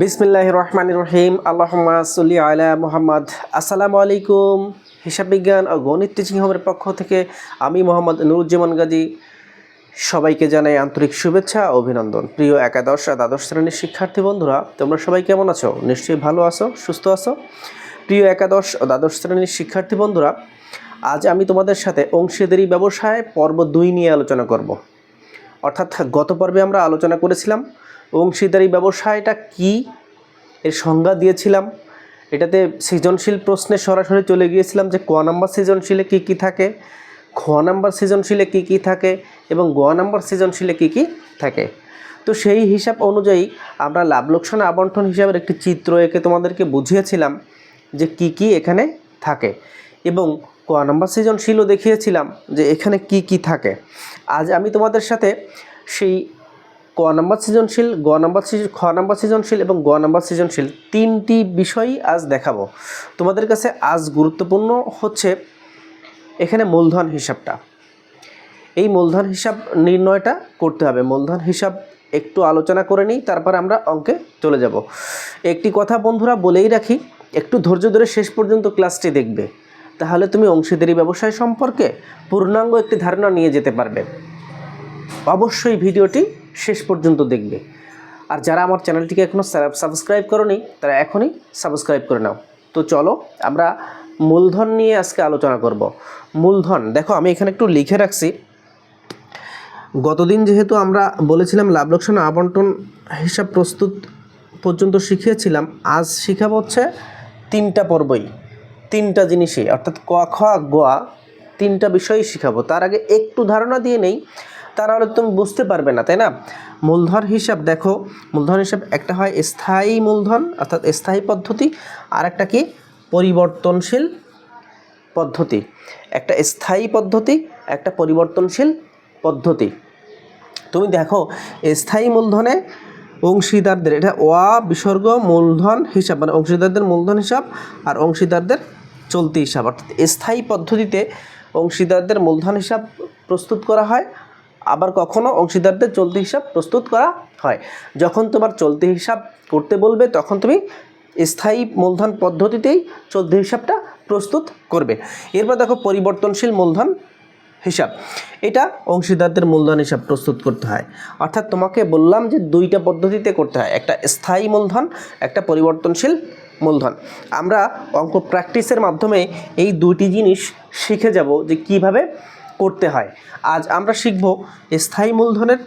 বিসমিল্লাহ রহমান রহিম আল্লাহমা সাল্লি আলা মোহাম্মদ। আসসালামু আলাইকুম। হিসাব বিজ্ঞান ও গণিত টিচিং হোমের পক্ষ থেকে আমি মোহাম্মদ নুরুজ্জামান গাজী। সবাইকে জানাই আন্তরিক শুভেচ্ছা ও অভিনন্দন। প্রিয় একাদশ আর দ্বাদশ শ্রেণির শিক্ষার্থী বন্ধুরা, তোমরা সবাই কেমন আছো? নিশ্চয়ই ভালো আছো, সুস্থ আছো? প্রিয় একাদশ ও দ্বাদশ শ্রেণির শিক্ষার্থী বন্ধুরা, আজ আমি তোমাদের সাথে অংশীদারি ব্যবসায় পর্ব দুই নিয়ে আলোচনা করব। অর্থাৎ গত পর্বে আমরা আলোচনা করেছিলাম অংশীদারি ব্যবসায়টা কি? এর সংজ্ঞা দিয়েছিলাম। এটাতে সৃজনশীল প্রশ্নে সরাসরি চলে গিয়েছিলাম যে ক নাম্বার সৃজনশীলে কী কী থাকে, খ নাম্বার সৃজনশীলে কী কী থাকে এবং গ নাম্বার সৃজনশীলে কী কী থাকে। তো সেই হিসাব অনুযায়ী আমরা লাভ লোকসান আবন্টন হিসাবের একটি চিত্র এঁকে তোমাদেরকে বুঝিয়েছিলাম যে কি কি এখানে থাকে এবং ক নাম্বার সৃজনশীলও দেখিয়েছিলাম যে এখানে কি কি থাকে। আজ আমি তোমাদের সাথে সেই ক নাম্বার সৃজনশীল, গ নাম্বার সৃজন খ নাম্বার সৃজনশীল এবং গ নাম্বার সৃজনশীল তিনটি বিষয়ই আজ দেখাবো। তোমাদের কাছে আজ গুরুত্বপূর্ণ হচ্ছে এখানে মূলধন হিসাবটা। এই মূলধন হিসাব নির্ণয়টা করতে হবে। মূলধন হিসাব একটু আলোচনা করে নিই, তারপর আমরা অঙ্কে চলে যাব। একটি কথা বন্ধুরা বলেই রাখি, একটু ধৈর্য ধরে শেষ পর্যন্ত ক্লাসটি দেখবে। তাহলে তুমি অংশীদারি ব্যবসায় সম্পর্কে পূর্ণাঙ্গ একটি ধারণা নিয়ে যেতে পারবে। অবশ্যই ভিডিওটি শেষ পর্যন্ত দেখবে। আর যারা আমার চ্যানেলটিকে এখনও সাবস্ক্রাইব করনি, তারা এখনই সাবস্ক্রাইব করে নাও। তো চলো, আমরা মূলধন নিয়ে আজকে আলোচনা করব। মূলধন, দেখো আমি এখানে একটু লিখে রাখছি। গতদিন যেহেতু আমরা বলেছিলাম লাভ লোকসান আবন্টন হিসাব প্রস্তুত পর্যন্ত শিখিয়েছিলাম, আজ শিখাবো হচ্ছে তিনটা পর্বই। তিনটা জিনিসই, অর্থাৎ ক, খ গোয়া তিনটা বিষয়ই শিখাবো। তার আগে একটু ধারণা দিয়ে নেই তাহলে তুমি বুঝতে পারবে না, তাই না? মূলধন হিসাব দেখো, মূলধন হিসাব একটা হয় স্থায়ী মূলধন, অর্থাৎ স্থায়ী পদ্ধতি, আর একটা কি? পরিবর্তনশীল পদ্ধতি। একটা স্থায়ী পদ্ধতি, একটা পরিবর্তনশীল পদ্ধতি। তুমি দেখো, স্থায়ী মূলধনে অংশীদারদের, এটা ওয়া বিসর্গ, মূলধন হিসাব মানে অংশীদারদের মূলধন হিসাব আর অংশীদারদের চলতি হিসাব। অর্থাৎ স্থায়ী পদ্ধতিতে অংশীদারদের মূলধন হিসাব প্রস্তুত করা হয় আবার কখনো অংশীদারদের চলতি হিসাব প্রস্তুত করা হয়। যখন তোমার চলতি হিসাব করতে বলবে, তখন তুমি স্থায়ী মূলধন পদ্ধতিতেই চলতি হিসাবটা প্রস্তুত করবে। এরপর দেখো পরিবর্তনশীল মূলধন হিসাব। এটা অংশীদারদের মূলধন হিসাব প্রস্তুত করতে হয়। অর্থাৎ তোমাকে বললাম যে দুইটা পদ্ধতিতে করতে হয়। একটা স্থায়ী মূলধন, একটা পরিবর্তনশীল মূলধন। আমরা অঙ্ক প্র্যাকটিসের মাধ্যমে এই দুটি জিনিস শিখে যাব যে কীভাবে করতে হয়। আজ আমরা শিখব স্থায়ী মূলধনের,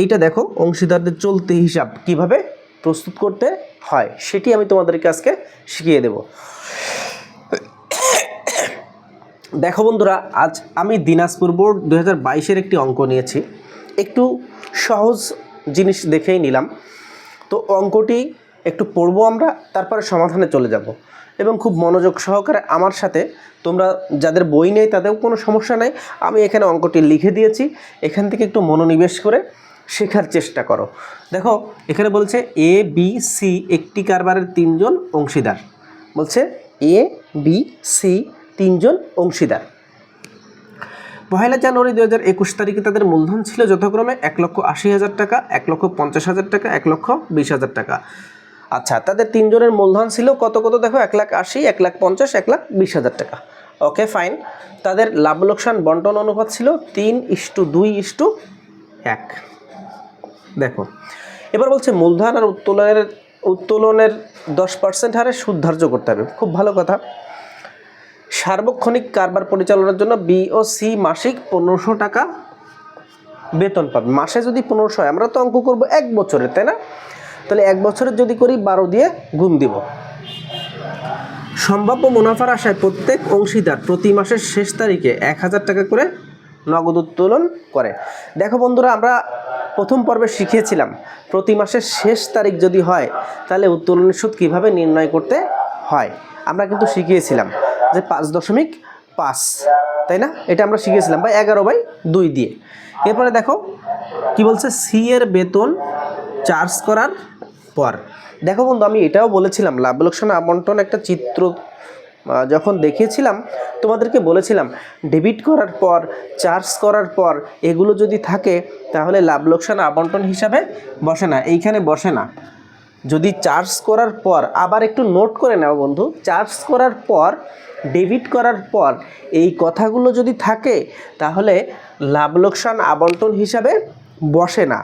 এইটা দেখো, অংশীদারদের চলতি হিসাব কীভাবে প্রস্তুত করতে হয়, সেটি আমি তোমাদেরকে আজকে শিখিয়ে দেব। দেখো বন্ধুরা, আজ আমি দিনাজপুর বোর্ড দু হাজার একটি অঙ্ক নিয়েছি। একটু সহজ জিনিস দেখেই নিলাম। তো অঙ্কটি একটু পড়ব আমরা, তারপরে সমাধানে চলে যাব। এবং খুব মনোযোগ সহকারে আমার সাথে। তোমরা যাদের বই নেই তাদেরও কোনো সমস্যা নেই। আমি এখানে অঙ্কটি লিখে দিয়েছি। এখান থেকে একটু মনোনিবেশ করে শেখার চেষ্টা করো। দেখো, এখানে বলছে এ বি সি একটি কারবারের তিনজন অংশীদার। বলছে এ বি সি তিনজন অংশীদার। পহেলা জানুয়ারি দু হাজার একুশ তারিখে তাদের মূলধন ছিল যথাক্রমে এক লক্ষ আশি হাজার টাকা, এক লক্ষ পঞ্চাশ হাজার টাকা, এক লক্ষ বিশ হাজার টাকা। আচ্ছা তাদের তিনজনের মূলধন ছিল কত কত? দেখো, এক লাখ আশি, এক লাখ পঞ্চাশ, এক লাখ বিশ হাজার টাকা। ওকে ফাইন তাদের লাভ লোকসান বন্টন অনুপাত ছিল তিন ইস্টু দুই ইস্টু এক। দেখো, এবার বলছে মূলধন আর উত্তোলনের উত্তোলনের দশ পার্সেন্ট হারে সুদ ধার্য করতে হবে। খুব ভালো কথা। সার্বক্ষণিক কারবার পরিচালনার জন্য বি ও সি মাসিক পনেরোশো টাকা বেতন পাবে। মাসে যদি পনেরোশো হয়, আমরা তো অঙ্ক করব এক বছরের তাই না? তাহলে এক বছরের যদি করি বারো দিয়ে গুণ দিব। সম্ভাব্য মুনাফার আশায় প্রত্যেক অংশীদার প্রতি মাসের শেষ তারিখে এক হাজার টাকা করে নগদ উত্তোলন করে। দেখো বন্ধুরা, আমরা প্রথম পর্বে শিখিয়েছিলাম প্রতি মাসের শেষ তারিখ যদি হয়, তাহলে উত্তোলনের সুদ কীভাবে নির্ণয় করতে হয়? আমরা কিন্তু শিখিয়েছিলাম যে পাঁচ দশমিক পাঁচ, তাই না? এটা আমরা শিখেছিলাম বা এগারো বাই দুই দিয়ে। এরপরে দেখো, কি বলছে? সি এর বেতন চার্জ করার পর। দেখো বন্ধু, আমি এটাও বলেছিলাম, লাভ লোকসান আবন্টন একটা চিত্র যখন দেখিয়েছিলাম, তোমাদেরকে বলেছিলাম ডেবিট করার পর চার্জ করার পর এগুলো যদি থাকে, তাহলে লাভ লোকসান আবন্টন হিসাবে বসে না, এইখানে বসে না। যদি চার্জ করার পর, আবার একটু নোট করে নাও বন্ধু চার্জ করার পর ডেবিট করার পর এই কথাগুলো যদি থাকে, তাহলে লাভ লোকসান আবন্টন হিসাবে বসে না।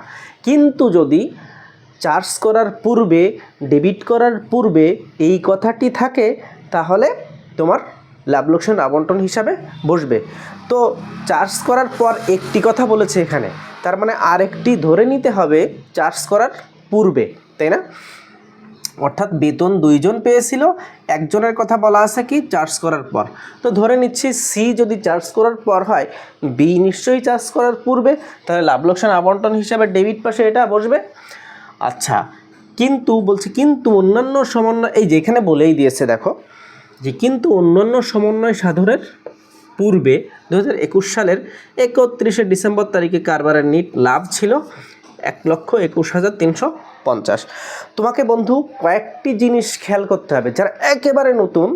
কিন্তু যদি চার্জ করার পূর্বে, ডেবিট করার পূর্বে এই কথাটি থাকে, তাহলে তোমার লাভ লোকসান আবন্টন হিসাবে বসবে। তো চার্জ করার পর একটি কথা বলেছে এখানে, তার মানে আরেকটি ধরে নিতে হবে চার্জ করার পূর্বে, তাই না? অর্থাৎ বেতন দুইজন পেয়েছিল, একজনের কথা বলা আছে কি চার্জ করার পর। তো ধরে নিচ্ছি সি যদি চার্জ করার পর হয় বি নিশ্চয়ই চার্জ করার পূর্বে, তাহলে লাভ লোকসান আবন্টন হিসাবে ডেবিট পাশে এটা বসবে। আচ্ছা কিন্তু বলছে, কিন্তু অন্যান্য সমন্বয়, এই যে এখানে বলেই দিয়েছে, দেখো, যে কিন্তু অন্যান্য সমন্বয় সাধনের পূর্বে দু হাজার একুশ সালের একত্রিশে ডিসেম্বর তারিখে কারবারের নিট লাভ ছিল এক লক্ষ একুশ হাজার তিনশো পঞ্চাশ। তোমাকে বন্ধু, কয়েকটি জিনিস খেয়াল করতে হবে, যারা একেবারে নতুন,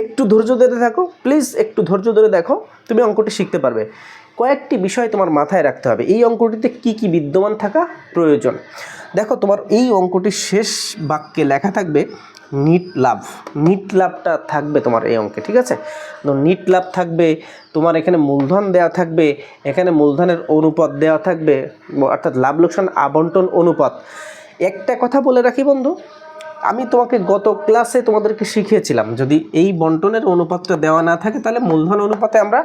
একটু ধৈর্য ধরে থাকো প্লিজ একটু ধৈর্য ধরে দেখো, তুমি অঙ্কটি শিখতে পারবে। কয়েকটি বিষয় তোমার মাথায় রাখতে হবে। এই অঙ্কটিতে কি কি বিদ্যমান থাকা প্রয়োজন? দেখো, তোমার এই অঙ্কটির শেষ বাক্যে লেখা থাকবে, নিট লাভ। নিট লাভটা থাকবে তোমার এই অঙ্কে, ঠিক আছে? তো নিট লাভ থাকবে, তোমার এখানে মূলধন দেওয়া থাকবে, এখানে মূলধনের অনুপাত দেওয়া থাকবে, অর্থাৎ লাভ লোকসান আবন্টন অনুপাত। একটা কথা বলে রাখি বন্ধু আমি তোমাকে গত ক্লাসে তোমাদেরকে শিখিয়েছিলাম, যদি এই বন্টনের অনুপাতটা দেওয়া না থাকে, তাহলে মূলধন অনুপাতে আমরা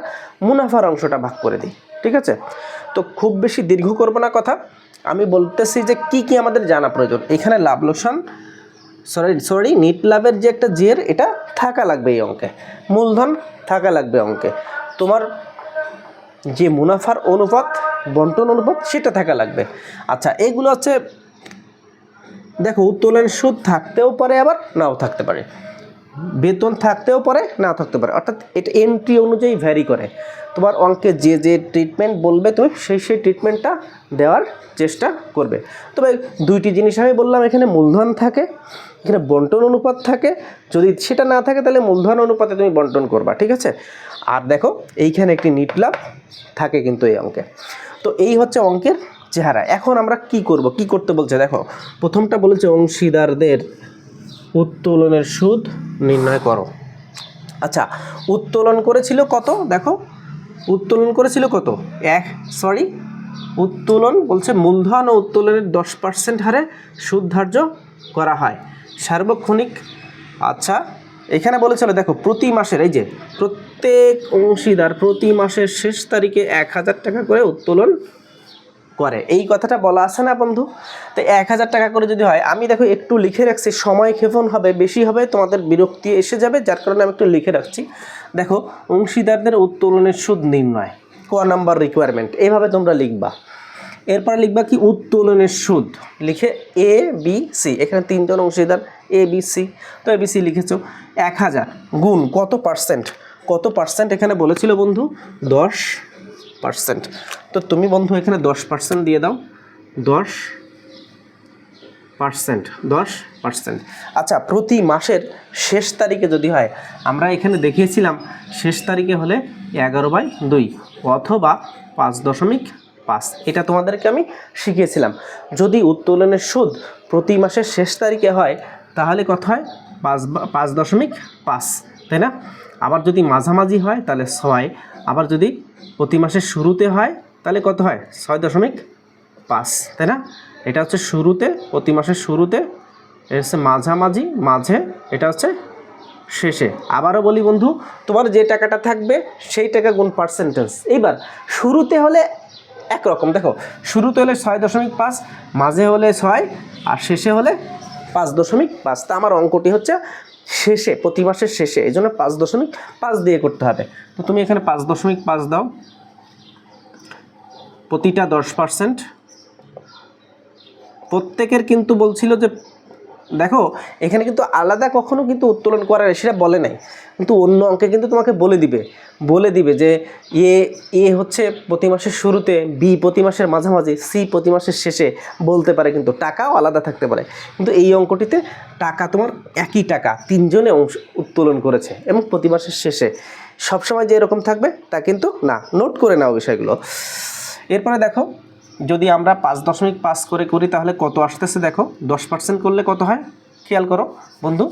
মুনাফার অংশটা ভাগ করে দিই, ঠিক আছে? তো খুব বেশি দীর্ঘ করব না কথা। আমি বলতেছি যে কি কি আমাদের জানা প্রয়োজন। এখানে লাভ লোকসান সরি সরি, নিট লাভের যে একটা জের, এটা থাকা লাগবে এই অঙ্কে। মূলধন থাকা লাগবে অঙ্কে। তোমার যে মুনাফার অনুপাত, বন্টন অনুপাত, সেটা থাকা লাগবে। আচ্ছা এগুলো হচ্ছে দেখো উত্তোলন সুদ থাকতেও পারে, আবার নাও থাকতে পারে। বেতন থাকতেও পারে, নাও থাকতে পারে। অর্থাৎ এটা এন্ট্রি অনুযায়ী ভ্যারি করে। তোমার অঙ্কে যে যে ট্রিটমেন্ট বলবে, তুমি সেই সেই ট্রিটমেন্টটা দেওয়ার চেষ্টা করবে। তবে দুইটি জিনিস আমি বললাম, এখানে মূলধন থাকে, এখানে বন্টন অনুপাত থাকে। যদি সেটা না থাকে, তাহলে মূলধন অনুপাতে তুমি বন্টন করবা, ঠিক আছে? আর দেখো, এইখানে একটি নিট লাভ থাকে কিন্তু এই অঙ্কে। তো এই হচ্ছে অঙ্কের চেহারা। এখন আমরা কি করব? কি করতে বলছে? দেখো, প্রথমটা বলেছে অংশীদারদের উত্তোলনের সুদ নির্ণয় করো। আচ্ছা উত্তোলন করেছিল কত? দেখো, উত্তোলন করেছিল কত? এক সরি উত্তোলন বলছে মূলধন ও উত্তোলনের দশ পার্সেন্ট হারে সুদ ধার্য করা হয়। সার্বক্ষণিক আচ্ছা এখানে বলেছিল, দেখো, প্রতি মাসের, এই যে, প্রত্যেক অংশীদার প্রতি মাসের শেষ তারিখে এক হাজার টাকা করে উত্তোলন করে। এই কথাটা বলা আছে না বন্ধু? তো এক হাজার টাকা করে যদি হয়, আমি দেখো একটু লিখে রাখছি, সময় ক্ষেপণ হবে, বেশি হবে, তোমাদের বিরক্তি এসে যাবে, যার কারণে আমি একটু লিখে রাখছি। দেখো, অংশীদারদের উত্তোলনের সুদ নির্ণয়, ক নাম্বার রিকোয়ারমেন্ট এইভাবে তোমরা লিখবা। এরপর লিখবা কি, উত্তোলনের সুদ। লিখে এ বি সি এখানে তিনজন অংশীদার এ বি সি তো এ বি সি লিখেছো, এক হাজার গুণ কত পার্সেন্ট কত পার্সেন্ট এখানে বলেছিল বন্ধু? দশ পার্সেন্ট তো তুমি বন্ধু এখানে দশ পার্সেন্ট দিয়ে দাও। দশ পার্সেন্ট দশ পার্সেন্ট আচ্ছা প্রতি মাসের শেষ তারিখে যদি হয়, আমরা এখানে দেখিয়েছিলাম শেষ তারিখে হলে এগারো বাই দুই অথবা পাঁচ দশমিক পাঁচ। এটা তোমাদেরকে আমি শিখিয়েছিলাম। যদি উত্তোলনের সুদ প্রতি মাসের শেষ তারিখে হয়, তাহলে কত হয়? পাঁচ পাঁচ দশমিক পাঁচ, তাই না? আবার যদি মাঝামাঝি হয়, তাহলে ছয়। আবার যদি প্রতি মাসের শুরুতে হয়, তাহলে কত হয়? ছয় দশমিক পাঁচ, তাই না? এটা হচ্ছে শুরুতে, প্রতি মাসের শুরুতে, এটা হচ্ছে মাঝামাঝি, মাঝে, এটা হচ্ছে শেষে। আবারও বলি বন্ধু, তোমার যে টাকাটা থাকবে, সেই টাকা গুণ পার্সেন্টেজ এইবার, শুরুতে হলে একরকম, দেখো, শুরুতে হলে ছয় দশমিক পাঁচ, মাঝে হলে ছয়, আর শেষে হলে পাঁচ দশমিক পাঁচ। তা আমার অঙ্কটি হচ্ছে শেষে, প্রতি মাসের শেষে, এই জন্য পাঁচ দশমিক পাঁচ দিয়ে করতে হবে। তো তুমি এখানে পাঁচ দশমিক পাঁচ দাও। প্রতিটা দশ পার্সেন্ট। প্রত্যেকের কিন্তু বলছিল যে দেখো, এখানে কিন্তু আলাদা কখনো কিন্তু উত্তোলন করার সেটা বলে নাই। কিন্তু অন্য অঙ্কে কিন্তু তোমাকে বলে দিবে। বলে দিবে যে এ এ হচ্ছে প্রতি মাসের শুরুতে, বি প্রতি মাসের মাঝামাঝি, সি প্রতি মাসের শেষে বলতে পারে কিন্তু টাকাও আলাদা থাকতে পারে। কিন্তু এই অঙ্কটিতে টাকা তোমার একই টাকা, তিনজনে অংশ উত্তোলন করেছে এবং প্রতি মাসের শেষে। সবসময় যে এরকম থাকবে তা কিন্তু না। নোট করে নাও বিষয়গুলো। এরপরে দেখো যদি আমরা পাঁচ দশমিক পাঁচ করে করি, তাহলে কত আসতেছে দেখো? দশ পার্সেন্ট করলে কত হয়? খেয়াল করো বন্ধু,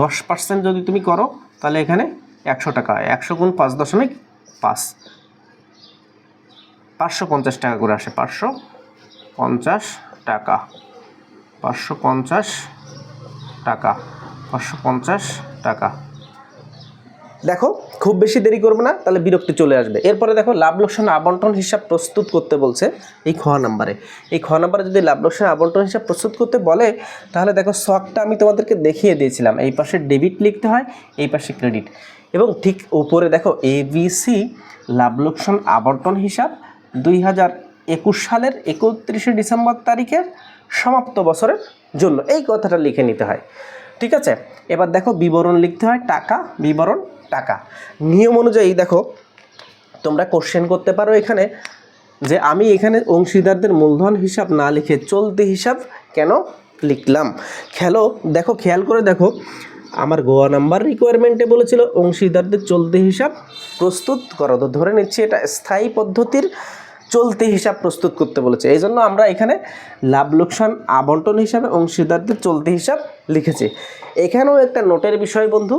দশ পার্সেন্ট যদি তুমি করো, তাহলে এখানে একশো টাকা, একশো গুণ পাঁচ দশমিক পাঁচ। পাঁচশো পঞ্চাশ টাকা করে আসে, পাঁচশো পঞ্চাশ টাকা। পাঁচশো পঞ্চাশ টাকা, পাঁচশো পঞ্চাশ টাকা। দেখো, খুব বেশি দেরি করবে না, তাহলে বিরক্তি চলে আসবে। এরপরে দেখো, লাভ লোকসান আবন্টন হিসাব প্রস্তুত করতে বলছে এই খ নাম্বারে। এই খ নাম্বারে যদি লাভ লোকসান আবন্টন হিসাব প্রস্তুত করতে বলে, তাহলে দেখো, শখটা আমি তোমাদেরকে দেখিয়ে দিয়েছিলাম। এই পাশে ডেবিট লিখতে হয়, এই পাশে ক্রেডিট এবং ঠিক উপরে দেখো এ এবিসি লাভ লোকসান আবন্টন হিসাব দুই হাজার একুশ সালের একত্রিশে ডিসেম্বর তারিখের সমাপ্ত বছরের জন্য। এই কথাটা লিখে নিতে হয়। ঠিক আছে? এবার দেখো, বিবরণ লিখতে হয়, টাকা বিবরণ। টাকা। নিয়ম অনুযায়ী দেখো, তোমরা কোশ্চেন করতে পারো এখানে যে আমি এখানে অংশীদারদের মূলধন হিসাব না লিখে চলতি হিসাব কেন লিখলাম? খেলো, দেখো, খেয়াল করে দেখো, আমার গোয়া নাম্বার রিকোয়ারমেন্টে বলেছিল অংশীদারদের চলতি হিসাব প্রস্তুত করো। তো ধরে নিচ্ছি এটা স্থায়ী পদ্ধতির চলতি হিসাব প্রস্তুত করতে বলেছে। এই জন্য আমরা এখানে লাভ লোকসান আবন্টন হিসাবে অংশীদারদের চলতি হিসাব লিখেছি। এখানেও একটা নোটের বিষয় বন্ধু,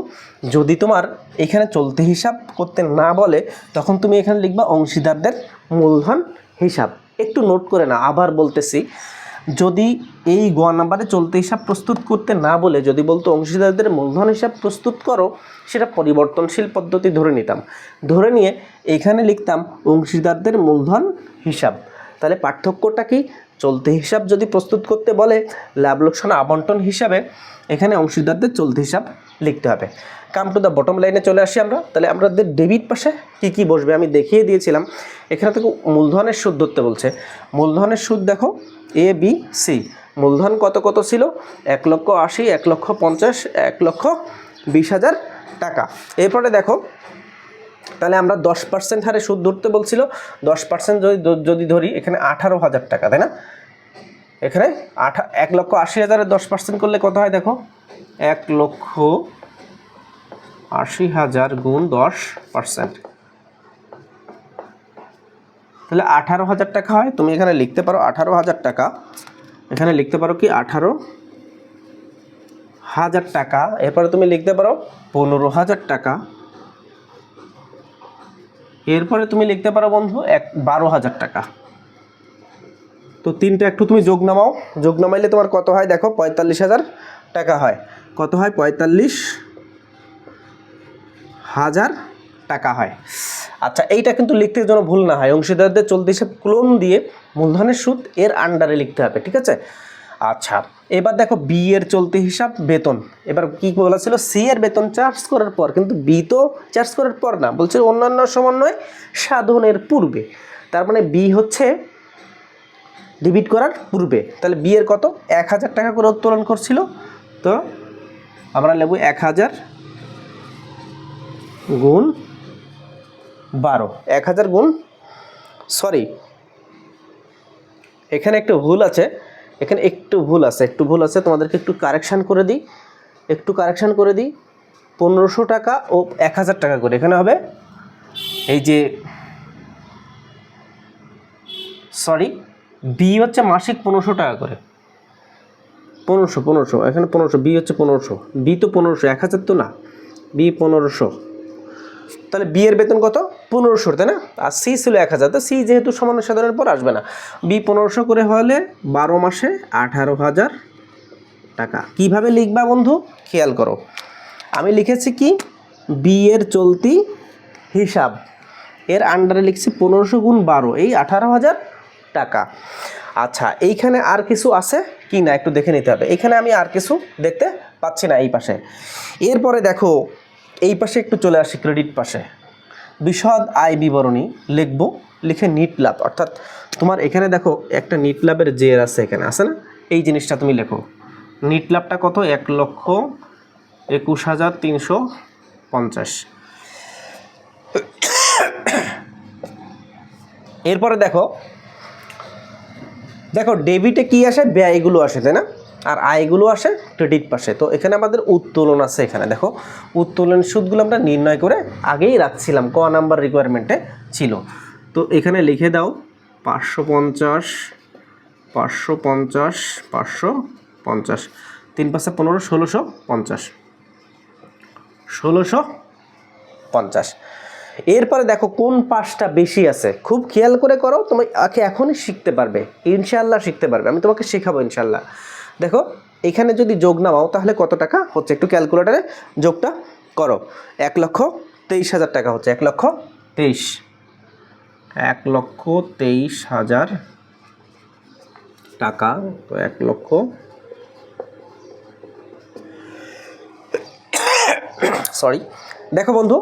যদি তোমার এখানে চলতি হিসাব করতে না বলে, তখন তুমি এখানে লিখবা অংশীদারদের মূলধন হিসাব। একটু নোট করে না আবার বলতেছি যদি এই গোয়া নাম্বারে চলতি হিসাব প্রস্তুত করতে না বলে, যদি বলতো অংশীদারদের মূলধন হিসাব প্রস্তুত করো, সেটা পরিবর্তনশীল পদ্ধতি ধরে নিতাম। ধরে নিয়ে এখানে লিখতাম অংশীদারদের মূলধন হিসাব। তাহলে পার্থক্যটা কি? চলতি হিসাব যদি প্রস্তুত করতে বলে, লাভ লোকসান আবন্টন হিসাবে এখানে অংশীদারদের চলতি হিসাব লিখতে হবে। কাম টু দ্য বটম লাইনে চলে আসি আমরা। তাহলে আমাদের ডেবিট পাশে কি কি বসবে আমি দেখিয়ে দিয়েছিলাম। এখানে থেকে মূলধনের সুদ ধরতে বলছে। মূলধনের সুদ দেখো এ বি সি মূলধন কত কত ছিল? এক লক্ষ আশি, এক লক্ষ পঞ্চাশ, এক লক্ষ বিশ হাজার টাকা। এরপরে দেখো, তাহলে আমরা দশ পার্সেন্ট হারে সুদ ধরতে বলছিল। দশ পার্সেন্ট যদি যদি ধরি, এখানে আঠারো হাজার টাকা, তাই না? এখানে আঠা, এক লক্ষ আশি হাজারের দশ পার্সেন্ট করলে কত হয় দেখো? এক লক্ষ আশি হাজার গুণ দশ পার্সেন্ট তাহলে আঠারো হাজার টাকা হয়। তুমি এখানে লিখতে পারো আঠারো হাজার টাকা। এখানে লিখতে পারো কি আঠারো হাজার টাকা। এরপরে তুমি লিখতে পারো পনেরো হাজার টাকা। এরপরে তুমি লিখতে পারো বন্ধু এক বারো হাজার টাকা। তো তিনটা একটু তুমি যোগ নামাও। যোগ নামাইলে তোমার কত হয় দেখো পঁয়তাল্লিশ হাজার টাকা হয়। কত হয় পঁয়তাল্লিশ হাজার টাকা হয়। আচ্ছা এইটা কিন্তু লিখতে যেন ভুল না হয়। অংশীদারদের চলতি হিসাব ক্লোন দিয়ে মূলধনের সুদ এর আন্ডারে লিখতে হবে, ঠিক আছে? আচ্ছা এবার দেখো বি এর চলতি হিসাব, বেতন। এবার কি বলা ছিল? সি এর বেতন চার্জ করার পর, কিন্তু বি তো চার্জ করার পর না, বলছে অন্যান্য সমন্বয় সাধনের পূর্বে। তার মানে বি হচ্ছে ডেবিট করার পূর্বে। তাহলে বি এর কত? এক হাজার টাকা করে উত্তোলন করছিল। তো আমরা নেব এক হাজার গুণ বারো। এক হাজার গুণ সরি এখানে একটু ভুল আছে, এখানে একটু ভুল আছে, একটু ভুল আছে, তোমাদেরকে একটু কারেকশান করে দিই, একটু কারেকশান করে দিই, পনেরোশো টাকা ও এক হাজার টাকা করে, এখানে হবে, এই যে সরি বি হচ্ছে মাসিক পনেরোশো টাকা করে, পনেরোশো পনেরোশো, এখানে পনেরোশো বি হচ্ছে পনেরোশো বি তো পনেরোশো, এক হাজার তো না বি পনেরোশো। তাহলে বি এর বেতন কত? পনেরোশো তাই না? আর সি ছিল এক হাজার, তো সি যেহেতু সামান্য সাধারণের পর আসবে না। বি পনেরোশো করে হলে বারো মাসে আঠারো হাজার টাকা। কীভাবে লিখবা বন্ধু? খেয়াল করো। আমি লিখেছি কি? বি এর চলতি হিসাব। এর আন্ডারে লিখছি পনেরোশো গুণ বারো, এই আঠারো হাজার টাকা। আচ্ছা এইখানে আর কিছু আছে কি না? একটু দেখে নিতে হবে। এখানে আমি আর কিছু দেখতে পাচ্ছি না এই পাশে। এরপরে দেখো এই পাশে একটু চলে আসি ক্রেডিট পাশে। বিশদ আয় বিবরণী লিখব, লিখে নিট লাভ অর্থাৎ তোমার এখানে দেখো একটা নিট লাভের জের আছে এখানে, আছে না? এই জিনিসটা তুমি লেখো। নিট লাভটা কত? এক লক্ষ একুশ হাজার তিনশো পঞ্চাশ। এরপরে দেখো দেখো ডেবিটে কি আসে? ব্যয়গুলো আসে, তাই না? আর আয়গুলো আসে ক্রেডিট পাশে। তো এখানে আমাদের উত্তোলন আছে এখানে, দেখো। উত্তোলন সুদগুলো আমরা নির্ণয় করে আগেই রাখছিলাম, ক নাম্বার রিকোয়ারমেন্টে ছিল। তো এখানে লিখে দাও, পাঁচশো পঞ্চাশ পাঁচশো পঞ্চাশ পাঁচশো পঞ্চাশ। তিন পাঁচশো পনেরো, ষোলোশো পঞ্চাশ। ষোলোশো পঞ্চাশ। এরপরে দেখো কোন পাশটা বেশি আছে। খুব খেয়াল করে করো, তুমি এখনই শিখতে পারবে। ইনশাল্লাহ শিখতে পারবে। আমি তোমাকে শেখাবো ইনশাল্লাহ দেখো, এখানে যদি যোগ নামাও, তাহলে কত টাকা হচ্ছে? একটু ক্যালকুলেটারে যোগটা করো। এক লক্ষ তেইশ হাজার টাকা হচ্ছে। এক লক্ষ তেইশ। এক লক্ষ তেইশ হাজার টাকা। তো এক লক্ষ সরি। দেখো বন্ধু,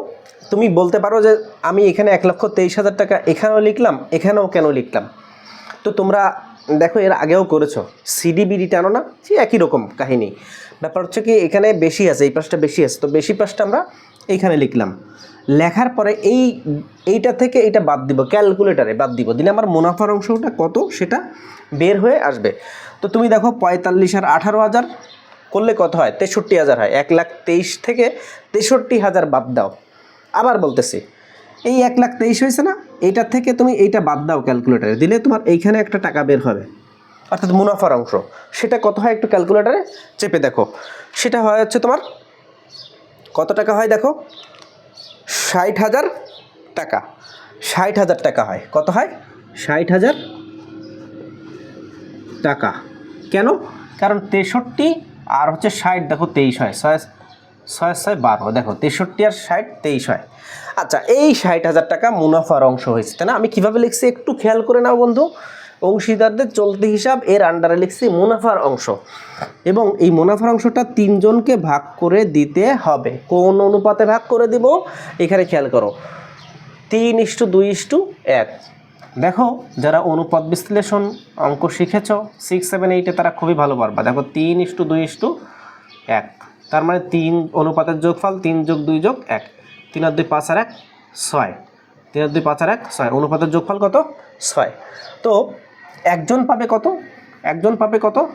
তুমি বলতে পারো যে আমি এখানে এক লক্ষ তেইশ হাজার টাকা এখানেও লিখলাম, এখানেও কেন লিখলাম? তো তোমরা দেখো, এর আগেও করেছ। সিডি বিডি টানো না সে একই রকম কাহিনী। ব্যাপার হচ্ছে কি, এখানে বেশি আছে, এই পাশটা বেশি আছে। তো বেশি পাশটা আমরা এইখানে লিখলাম। লেখার পরে এই, এইটা থেকে এটা বাদ দিব, ক্যালকুলেটারে বাদ দিব। দিলে আমার মুনাফার অংশটা কত, সেটা বের হয়ে আসবে। তো তুমি দেখো, পঁয়তাল্লিশ আর আঠারো হাজার করলে কত হয়? তেষট্টি হাজার হয়। এক লাখ তেইশ থেকে তেষট্টি হাজার বাদ দাও। আবার বলতেছি এই এক লাখ তেইশ হয়েছে না, এইটার থেকে তুমি এইটা বাদ দাও ক্যালকুলেটারে দিলে তোমার এইখানে একটা টাকা বের হবে। অর্থাৎ মুনাফার অংশ। সেটা কত হয় একটু ক্যালকুলেটারে চেপে দেখো। সেটা হয় হচ্ছে তোমার, কত টাকা হয় দেখো? ষাট হাজার টাকা। ষাট হাজার টাকা হয়। কত হয়? ষাট হাজার টাকা। কেন? কারণ তেষট্টি আর হচ্ছে ষাট, দেখো তেইশ হয়। ছয় ছয় ছয় বারো, দেখো, তেষট্টি আর ষাট, তেইশ হয়। আচ্ছা এই ষাট হাজার টাকা মুনাফার অংশ হয়েছে, তাই না? আমি কীভাবে লিখছি একটু খেয়াল করে নাও বন্ধু। অংশীদারদের চলতি হিসাব, এর আন্ডারে লিখছি মুনাফার অংশ। এবং এই মুনাফার অংশটা তিনজনকে ভাগ করে দিতে হবে। কোন অনুপাতে ভাগ করে দিব? এখানে খেয়াল করো। তিন ইস্টু দুই ইস্টু এক। দেখো, যারা অনুপাত বিশ্লেষণ অঙ্ক শিখেছ সিক্স সেভেন এইটে তারা খুবই ভালো পারবা। দেখো, তিন ইস্টু দুই ইস্টু এক। তার মানে তিন অনুপাতের যোগফল তিন যোগ দুই যোগ এক। তিন আর দুই পাঁচ আর এক, ছয়। তিন আর দুই পাঁচ আর এক, ছয়। অনুপাতের যোগফল কত? ছয়। তো একজন পাবে কত? একজন পাবে কত?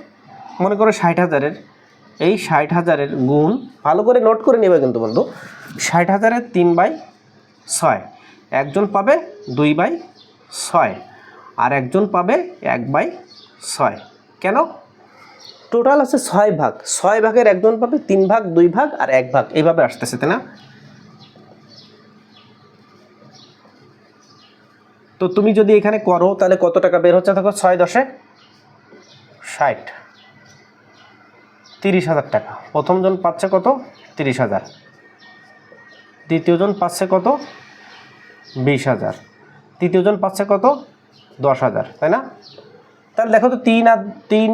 মনে করো ষাট হাজারের। এই ষাট হাজারের গুণ, ভালো করে নোট করে নেবে কিন্তু বন্ধু। ষাট হাজারের তিন বাই ছয়। একজন পাবে দুই বাই ছয়। আর একজন পাবে এক বাই ছয়। কেন? টোটাল আছে ছয় ভাগ। ছয় ভাগের একজন পাবে তিন ভাগ, দুই ভাগ আর এক ভাগ। এইভাবে আসতেছে, তাই না? তো তুমি যদি এখানে করো, তাহলে কত টাকা বের হচ্ছে? দেখো, ছয় দশে ষাট। তিরিশ হাজার টাকা। প্রথমজন পাচ্ছে কত? তিরিশ হাজার। দ্বিতীয়জন পাচ্ছে কত? বিশ হাজার। তৃতীয়জন পাচ্ছে কত? দশ হাজার, তাই না? তাহলে দেখো তো তিন আর তিন,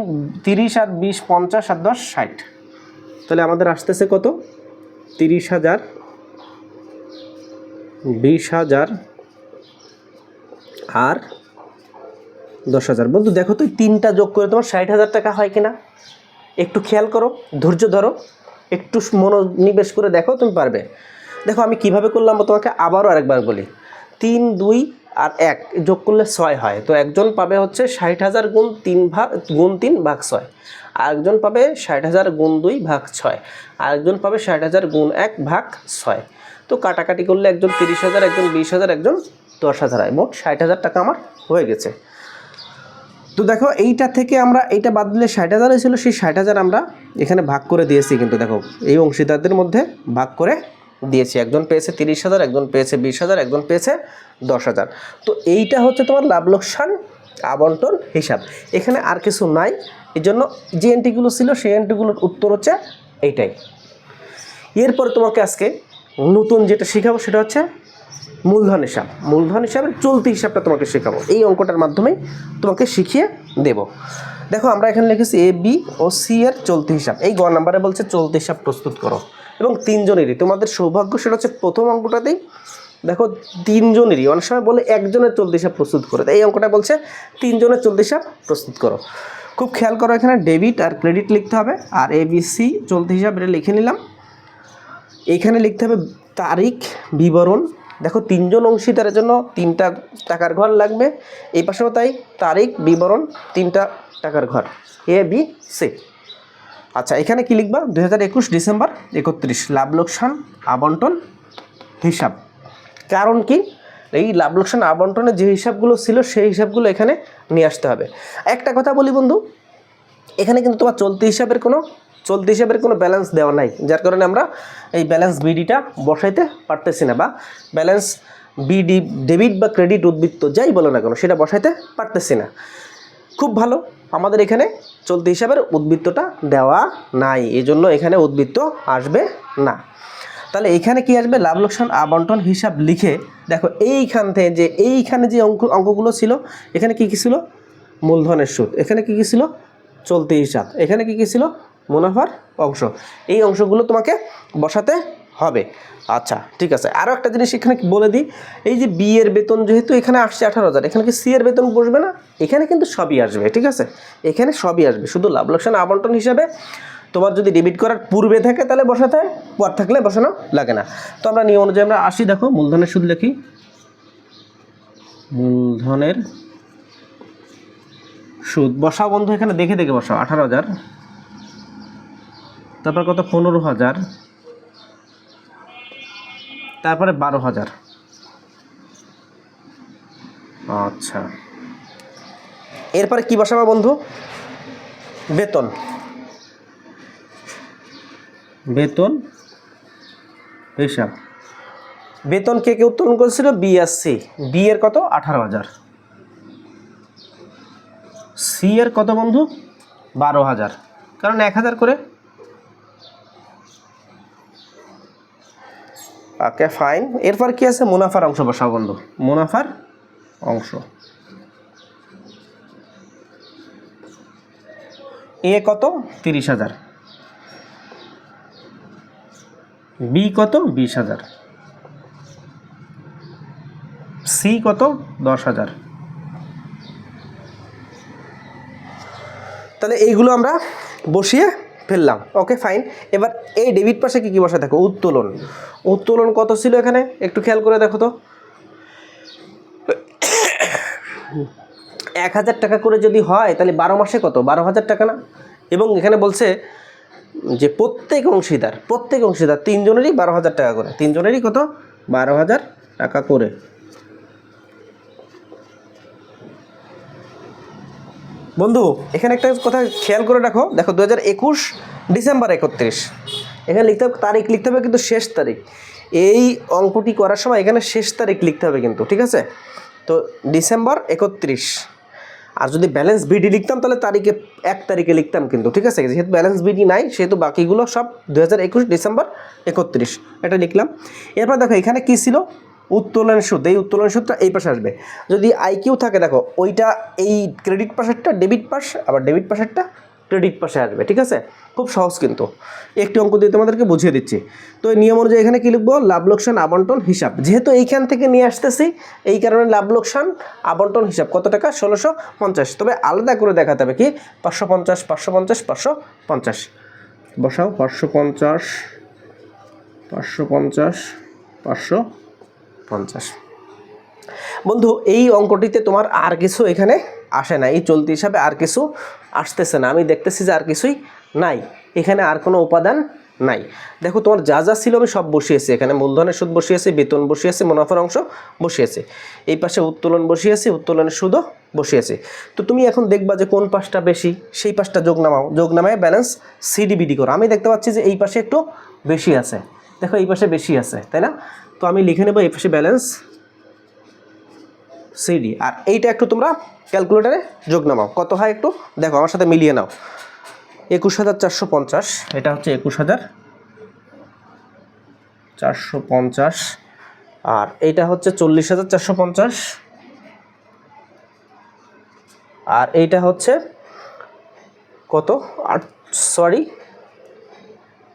তিরিশ আর বিশ, পঞ্চাশ আর দশ, ষাট। তাহলে আমাদের আসতেছে কত? তিরিশ হাজার, বিশ হাজার আর দশ হাজার। বন্ধু, দেখো তো তিনটা যোগ করে তোমার ষাট হাজার টাকা হয় কিনা? একটু খেয়াল করো, ধৈর্য ধরো, একটু মনোনিবেশ করে দেখো, তুমি পারবে। দেখো আমি কীভাবে করলাম, তোমাকে আবারও আরেকবার বলি। তিন, দুই আর এক যোগ করলে ছয় হয়। তো একজন পাবে হচ্ছে ষাট হাজার গুণ তিন ভাগ, গুণ তিন ভাগ ছয়। আরেকজন পাবে ষাট হাজার গুণ দুই ভাগ ছয়। আরেকজন পাবে ষাট হাজার গুণ এক ভাগ ছয়। তো কাটাকাটি করলে একজন তিরিশ হাজার, একজন বিশ হাজার, একজন দশ হাজার হয়। মোট ষাট হাজার টাকা আমার হয়ে গেছে। তো দেখো, এইটা থেকে আমরা, এইটা বাদ দিলে ষাট হাজার হয়েছিল সেই ষাট হাজার আমরা এখানে ভাগ করে দিয়েছি কিন্তু দেখো, এই অংশীদারদের মধ্যে ভাগ করে দিয়েছি। একজন পেয়েছে তিরিশ হাজার, একজন পেয়েছে বিশ হাজার, একজন পেয়েছে দশ হাজার। তো এইটা হচ্ছে তোমার লাভ লোকসান আবন্টন হিসাব। এখানে আর কিছু নাই। এই জন্য যে এন্ট্রিগুলো ছিল, সেই এন্ট্রিগুলোর উত্তর হচ্ছে এইটাই। এরপরে তোমাকে আজকে নতুন যেটা শেখাবো, সেটা হচ্ছে মূলধন হিসাব। মূলধন হিসাবের চলতি হিসাবটা তোমাকে শেখাবো। এই অঙ্কটার মাধ্যমেই তোমাকে শিখিয়ে দেব। দেখো, আমরা এখানে লিখেছি এ বি ও সি এর চলতি হিসাব। এই গ নাম্বারে বলছে চলতি হিসাব প্রস্তুত করো। এবং তিনজনেরই। তোমাদের সৌভাগ্য সেটা হচ্ছে প্রথম অঙ্কটাতেই দেখো তিনজনেরই। অনেক সময় বলে একজনের চলতি হিসাব প্রস্তুত করে। এই অঙ্কটা বলছে তিনজনের চলতি হিসাব প্রস্তুত করো। খুব খেয়াল করো এখানে ডেবিট আর ক্রেডিট লিখতে হবে। আর এ বি সি চলতি হিসাব এটা লিখে নিলাম। এইখানে লিখতে হবে তারিখ, বিবরণ। দেখো তিনজন অংশীদারের জন্য তিনটা টাকার ঘর লাগবে। এই পাশেও তাই তারিখ, বিবরণ, তিনটা টাকার ঘর। এ বি সি আচ্ছা এখানে কি লিখবা? দুই হাজার একুশ ডিসেম্বর, একত্রিশ। লাভ লোকসান, আবন্টন, হিসাব। কারণ কি? এই লাভ লোকসান, আবন্টনের যে হিসাবগুলো ছিল, সেই হিসাবগুলো এখানে নিয়ে আসতে হবে। একটা কথা বলি বন্ধু, এখানে কিন্তু তোমার চলতি হিসাবের কোনো, চলতি হিসাবের কোনো ব্যালেন্স দেওয়া নাই, যার কারণে আমরা এই ব্যালেন্স বিডিটা বসাইতে পারতেছি না, বা ব্যালেন্স বিডি ডেবিট বা ক্রেডিট উদ্বৃত্ত, যাই বলো না কেন, সেটা বসাইতে পারতেছি না। খুব ভালো। আমাদের এখানে চলতি হিসাবের উদ্বৃত্তটা দেওয়া নাই এই জন্য এখানে উদ্বৃত্ত আসবে না। তাহলে এখানে কি আসবে? লাভ লোকসান আবন্টন হিসাব লিখে দেখো, এইখান থেকে যে, এইখানে যে অঙ্ক, অঙ্কগুলো ছিল, এখানে কি কি ছিল? মূলধনের সুদ। এখানে কি কি ছিল? চলতি হিসাব। এখানে কি কি ছিল? মুনাফার অংশ। এই অংশগুলো তোমাকে বসাতে হবে। আচ্ছা ঠিক আছে। আরও একটা জিনিস এখানে বলে দিই, এই যে বি এর বেতন যেহেতু এখানে আসছে আঠারো হাজার, এখানে কি সি এর বেতন বসবে না? এখানে কিন্তু সবই আসবে, ঠিক আছে? এখানে সবই আসবে, শুধু লাভ লোকসান আবন্টন হিসাবে তোমার যদি ডেবিট করার পূর্বে থাকে তাহলে বসাতে, পর থাকলে বসানো লাগে না। তো আমরা নিয়ম অনুযায়ী আমরা আসি, দেখো, মূলধনের সুদ লিখি। মূলধনের সুদ, বসাও বন্ধু, এখানে দেখে দেখে বসাও, আঠারো হাজার, তারপর কত? পনেরো হাজার। তারপরে বারো হাজার। আচ্ছা। এরপরে কি বসাবো বন্ধু? বেতন। বেতন? হিসাব বেতন কে কে উত্তোলন করেছিল? বি আর সি। বি এর কত? আঠারো হাজার। সি এর কত বন্ধু? বারো হাজার। কারণ এক হাজার করে ওকে ফাইন এরপর কি আছে? মুনাফার অংশ বসাও বন্ধু। মুনাফার অংশ। এ কত? তিরিশ হাজার। বি কত? বিশ হাজার। সি কত? দশ হাজার। তাহলে এইগুলো আমরা বসিয়ে ফেললাম। ওকে ফাইন এবার এই ডেবিট পাশে কি কি বসা? দেখো, উত্তোলন। উত্তোলন কত ছিল এখানে? একটু খেয়াল করে দেখো তো। এক হাজার টাকা করে যদি হয়, তাহলে বারো মাসে কত? বারো হাজার টাকা না? এবং এখানে বলছে যে প্রত্যেক অংশীদার প্রত্যেক অংশীদার তিনজনেরই বারো হাজার টাকা করে। তিনজনেরই কত? বারো হাজার টাকা করে। বন্ধু, এখানে একটা কথা খেয়াল করে রাখো। দেখো দু হাজার একুশ ডিসেম্বর একত্রিশ। এখানে লিখতে হবে, তারিখ লিখতে হবে কিন্তু শেষ তারিখ। এই অঙ্কটি করার সময় এখানে শেষ তারিখ লিখতে হবে কিন্তু, ঠিক আছে? তো ডিসেম্বর একত্রিশ। আর যদি ব্যালেন্স বিডি লিখতাম, তাহলে তারিখে, এক তারিখে লিখতাম কিন্তু, ঠিক আছে? যেহেতু ব্যালেন্স বিডি নাই, সেহেতু বাকিগুলো সব দু হাজার একুশ ডিসেম্বর একত্রিশ। এটা লিখলাম। এরপর দেখো, এখানে কী ছিল? উত্তোলন সুদ, এই উত্তোলন সুদটা এই পাশে আসবে। যদি আইকিউ থাকে, দেখো, ওইটা এই ক্রেডিট পাশেরটা ডেবিট পাশ, আবার ডেবিট পাশেরটা ক্রেডিট পাশে আসবে, ঠিক আছে? খুব সহজ কিন্তু। একটি অঙ্ক দিয়ে তোমাদেরকে বুঝিয়ে দিচ্ছি। তো এই নিয়ম অনুযায়ী এখানে কী লিখব? লাভ, লোকসান, আবন্টন, হিসাব। যেহেতু এইখান থেকে নিয়ে আসতেছি, এই কারণে লাভ, লোকসান, আবন্টন, হিসাব। কত টাকা? ষোলোশো পঞ্চাশ। তবে আলাদা করে দেখাতে হবে কি? পাঁচশো পঞ্চাশ পাঁচশো পঞ্চাশ পাঁচশো পঞ্চাশ। বসাও, পাঁচশো পঞ্চাশ পাঁচশো পঞ্চাশ, পাঁচশো পঞ্চাশ। বন্ধু, এই অঙ্কটিতে তোমার আর কিছু এখানে আসে না, এই চলতি হিসাবে আর কিছু আসতেছে না। আমি দেখতেছি যে আর কিছুই নাই, এখানে আর কোনো উপাদান নাই। দেখো, তোমার যা যা ছিল আমি সব বসিয়েছি এখানে। মূলধনের সুদ বসিয়েছি, বেতন বসিয়েছি, মুনাফার অংশ বসিয়েছি। এই পাশে উত্তোলন বসিয়েছি, উত্তোলনের সুদও বসিয়েছি। তো তুমি এখন দেখবা যে কোন পাশটা বেশি, সেই পাশটা যোগ নামাও। যোগ নামায় ব্যালেন্স সিডিবিডি করো। আমি দেখতে পাচ্ছি যে এই পাশে একটু বেশি আছে। দেখো, এই পাশে বেশি আছে, তাই না? তো আমি লিখে নেব পাশে ব্যালেন্স সিডি আর এইটা একটু তোমরা ক্যালকুলেটারে যোগ নামাও। কত হয় একটু? দেখো, আমার সাথে মিলিয়ে নাও। একুশ হাজার চারশো পঞ্চাশ। এটা হচ্ছে একুশ হাজার চারশো পঞ্চাশ। আর এইটা হচ্ছে চল্লিশ হাজার চারশো পঞ্চাশ। আর এইটা হচ্ছে কত? আট sorry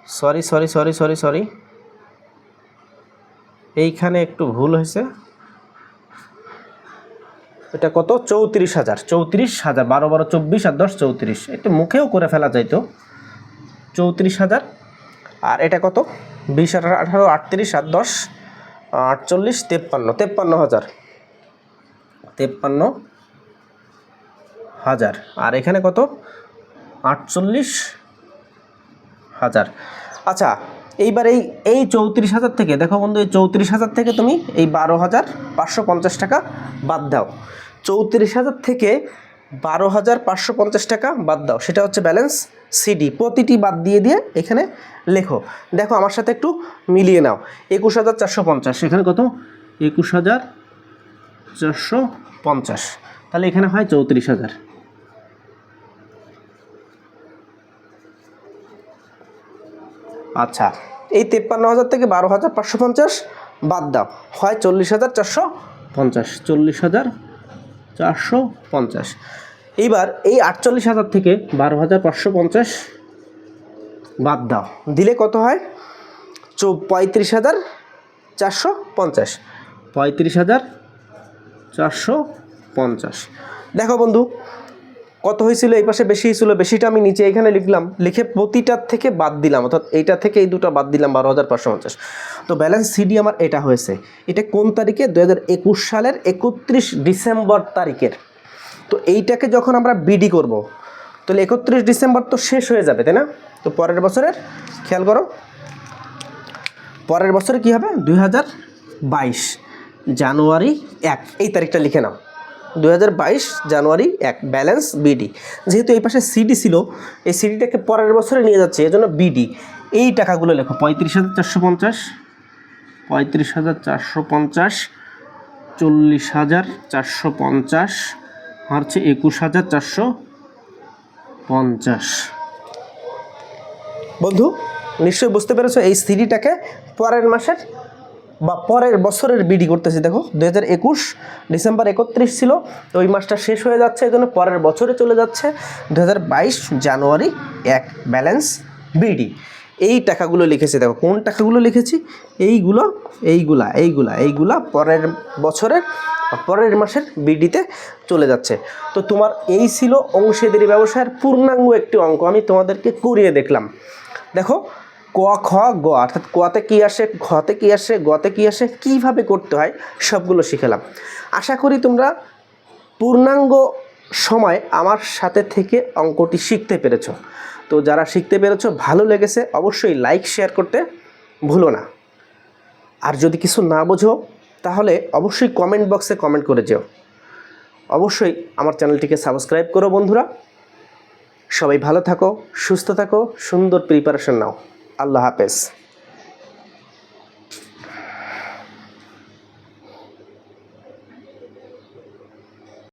sorry sorry sorry sorry sorry এইখানে একটু ভুল হয়েছে। এটা কত? চৌত্রিশ হাজার। চৌত্রিশ হাজার, বারো বারো চব্বিশ আর দশ চৌত্রিশ। একটু মুখেও করে ফেলা যাইতো চৌত্রিশ হাজার। আর এটা কত? বিশ আঠারো আঠারো, আটত্রিশ আর দশ, আটচল্লিশ, তেপ্পান্ন। তেপ্পান্ন হাজার। তেপ্পান্ন হাজার। আর এখানে কত? আটচল্লিশ হাজার। আচ্ছা এইবার এই এই চৌত্রিশ হাজার থেকে, দেখো বন্ধু, এই চৌত্রিশ হাজার থেকে তুমি এই বারো হাজার পাঁচশো পঞ্চাশ টাকা বাদ দাও। চৌত্রিশ হাজার থেকে বারো হাজার পাঁচশো পঞ্চাশ টাকা বাদ দাও। সেটা হচ্ছে ব্যালেন্স সিডি। প্রতিটি বাদ দিয়ে দিয়ে এখানে লেখো। দেখো, আমার সাথে একটু মিলিয়ে নাও। একুশ হাজার চারশো পঞ্চাশ। এখানে কত? একুশ হাজার চারশো পঞ্চাশ। তাহলে এখানে হয় চৌত্রিশ হাজার। আচ্ছা এই তেপ্পান্ন হাজার থেকে বারো হাজার পাঁচশো পঞ্চাশ বাদ দাও হয় চল্লিশ হাজার চারশো পঞ্চাশ। চল্লিশ হাজার চারশো পঞ্চাশ। এইবার এই আটচল্লিশ হাজার থেকে বারো হাজার পাঁচশো পঞ্চাশ বাদ দাও দিলে কত হয়? চৌ পঁয়ত্রিশ হাজার চারশো পঞ্চাশ। পঁয়ত্রিশ হাজার চারশো পঞ্চাশ। দেখো বন্ধু কত হয়েছিল? এই পাশে বেশি হয়েছিল, বেশিটা আমি নিচে এখানে লিখলাম। লিখে প্রতিটার থেকে বাদ দিলাম, অর্থাৎ এইটা থেকে এই দুটো বাদ দিলাম, বারো হাজার পাঁচশো পঞ্চাশ। তো ব্যালেন্স সিডি আমার এটা হয়েছে। এটা কোন তারিখে? দু হাজার একুশ সালের একত্রিশ ডিসেম্বর তারিখের। তো এইটাকে যখন আমরা বিডি করব, তাহলে একত্রিশ ডিসেম্বর তো শেষ হয়ে যাবে, তাই না? তো পরের বছরের, খেয়াল করো, পরের বছরে কী হবে? দুই হাজার বাইশ, জানুয়ারি এক। এই তারিখটা লিখে নাও। দুই হাজার বাইশ জানুয়ারি এক ব্যালেন্স বিডি। যেহেতু এই পাশে সিডি ছিল, এই সিডিটাকে পরের বছরে নিয়ে যাচ্ছে, এজন্য বিডি। এই টাকাগুলো লেখো, পঁয়ত্রিশ হাজার চারশো পঞ্চাশ, পঁয়ত্রিশ হাজার চারশো পঞ্চাশ, চল্লিশ হাজার চারশো পঞ্চাশ আর হচ্ছে একুশ হাজার চারশো পঞ্চাশ। বন্ধু, নিশ্চয়ই বুঝতে পেরেছ এই সিডিটাকে পরের মাসের বা পরের বছরের বিডি করতেছি, দেখো দু হাজার একুশ ডিসেম্বর একত্রিশ ছিল, তো ওই মাসটা শেষ হয়ে যাচ্ছে, এই জন্য পরের বছরে চলে যাচ্ছে দু হাজার বাইশ জানুয়ারি এক ব্যালেন্স বিডি। এই টাকাগুলো লিখেছি, দেখো, কোন টাকাগুলো লিখেছি? এইগুলো, এইগুলা এইগুলা এইগুলা পরের বছরের পরের মাসের বিডিতে চলে যাচ্ছে। তো তোমার এই ছিল অংশীদারি ব্যবসায়ের পূর্ণাঙ্গ একটি অঙ্ক, আমি তোমাদেরকে করিয়ে দেখলাম। দেখো ক, খ, গ, অর্থাৎ কতে কী আসে, ঘতে কী আসে, গতে কী আসে, কীভাবে করতে হয়, সবগুলো শিখেলাম। আশা করি তোমরা পূর্ণাঙ্গ সময় আমার সাথে থেকে অঙ্কটি শিখতে পেরেছ। তো যারা শিখতে পেরেছ, ভালো লেগেছে, অবশ্যই লাইক, শেয়ার করতে ভুলো না। আর যদি কিছু না বোঝো, তাহলে অবশ্যই কমেন্ট বক্সে কমেন্ট করে যেও। অবশ্যই আমার চ্যানেলটিকে সাবস্ক্রাইব করো বন্ধুরা। সবাই ভালো থাকো, সুস্থ থাকো, সুন্দর প্রিপারেশন নাও। আল্লাহ হাফেজ।